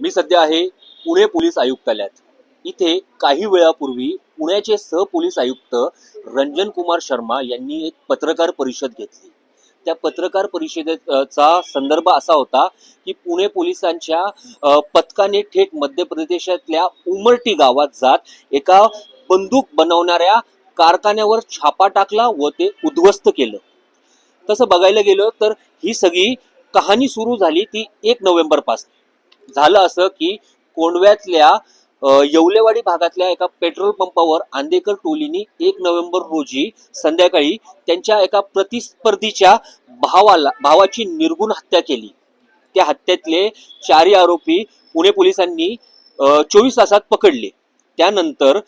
मी सध्या आहे पुणे पोलीस आयुक्तालयात. इथे काही वेळापूर्वी पुण्याचे सहपोलीस आयुक्त रंजन कुमार शर्मा यांनी एक पत्रकार परिषद घेतली. त्या पत्रकार परिषदेचा संदर्भ असा होता की पुणे पोलिसांच्या पथकाने थेट मध्य प्रदेशातल्या उमरटी गावात जात एका बंदूक बनवणाऱ्या कारखान्यावर छापा टाकला व ते उद्ध्वस्त केलं. तसं बघायला गेलं तर ही सगळी कहाणी सुरू झाली ती एक नोव्हेंबरपासून झालं असं की कोंडव्यातल्या येवलेवाडी भागातल्या एका पेट्रोल पंपावर आंदेकर टोलीनी एक नोव्हेंबर रोजी संध्याकाळी त्यांच्या एका प्रतिस्पर्धीच्या भावाला भावाची निर्गुण हत्या केली. त्या हत्येतले चारही आरोपी पुणे पोलिसांनी चोवीस तासात पकडले. त्यानंतर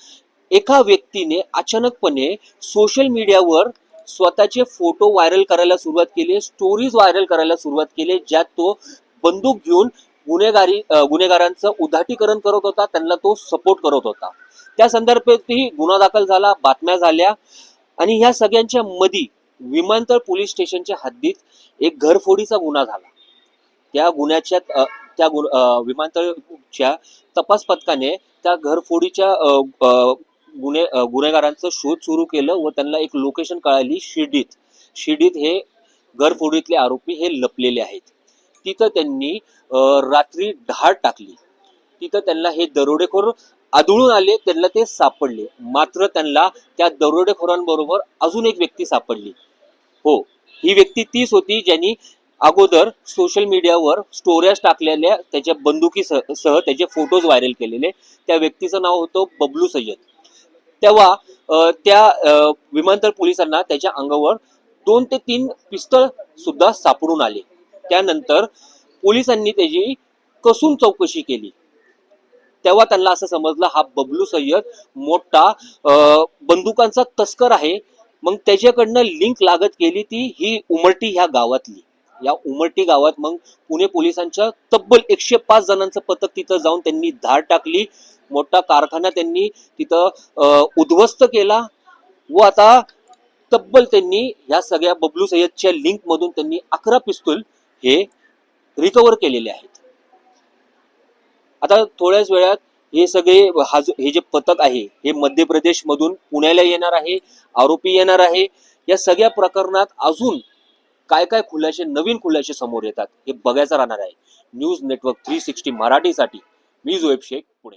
एका व्यक्तीने अचानकपणे सोशल मीडियावर स्वतःचे फोटो व्हायरल करायला सुरुवात केली स्टोरीज व्हायरल करायला सुरुवात केली ज्यात तो बंदूक घेऊन गुन्हेगारी गुन्हेगारांचं उदाटीकरण करत होता त्यांना तो सपोर्ट करत होता. त्या संदर्भातही गुन्हा दाखल झाला बातम्या झाल्या आणि ह्या सगळ्यांच्या मधी विमानतळ पोलीस स्टेशनच्या हद्दीत एक घरफोडीचा गुन्हा झाला. त्या गुन्ह्याच्या त्या गुन विमानतळच्या तपास पथकाने त्या घरफोडीच्या गुन्हे गुन्हेगारांचं शोध सुरू केलं व त्यांना एक लोकेशन कळाली शिर्डीत. शिर्डीत हे घरफोडीतले आरोपी हे लपलेले आहेत. तिथं त्यांनी रात्री ढाळ टाकली. तिथं त्यांना हे दरोडेखोर आदळून आले त्यांना ते सापडले. मात्र त्यांना त्या दरोडेखोरांबरोबर अजून एक व्यक्ती सापडली. हो ही व्यक्ती तीच होती ज्यांनी अगोदर सोशल मीडियावर स्टोऱ्याज टाकलेल्या त्याच्या बंदुकीसह सह त्याचे फोटोज व्हायरल केलेले. त्या व्यक्तीचं नाव होतं बबलू सय्यद. तेव्हा त्या विमानतळ पोलिसांना त्याच्या अंगावर दोन ते तीन पिस्तळ सुद्धा सापडून आले. त्यानंतर पोलिसांनी त्याची कसून चौकशी केली. तेव्हा त्यांना असं समजलं हा बबलू सय्यद मोठा बंदुकांचा तस्कर आहे. मग त्याच्याकडनं लिंक लागत गेली ती ही उमरटी ह्या गावातली. या उमरटी गावात मग पुणे पोलिसांच्या तब्बल एकशे पाच जणांचं पथक तिथं जाऊन त्यांनी धाड टाकली. मोठा कारखाना त्यांनी तिथं उद्ध्वस्त केला व आता तब्बल त्यांनी ह्या सगळ्या बबलू सय्यदच्या लिंक मधून त्यांनी अकरा पिस्तूल हे रिकवर केलेले आहेत. आता थोड्याच वेळात हे सगळे हा जो- हे जे पथक आहे हे मध्य प्रदेश मधून पुण्याला येणार आहे आरोपी येणार आहे या सगळ्या प्रकरणात अजून काय काय खुलाशे नवीन खुलाशे समोर येतात हे बघायचं राहणार आहे. न्यूज नेटवर्क थ्री सिक्स्टी मराठीसाठी मी जोएब शेख पुणे.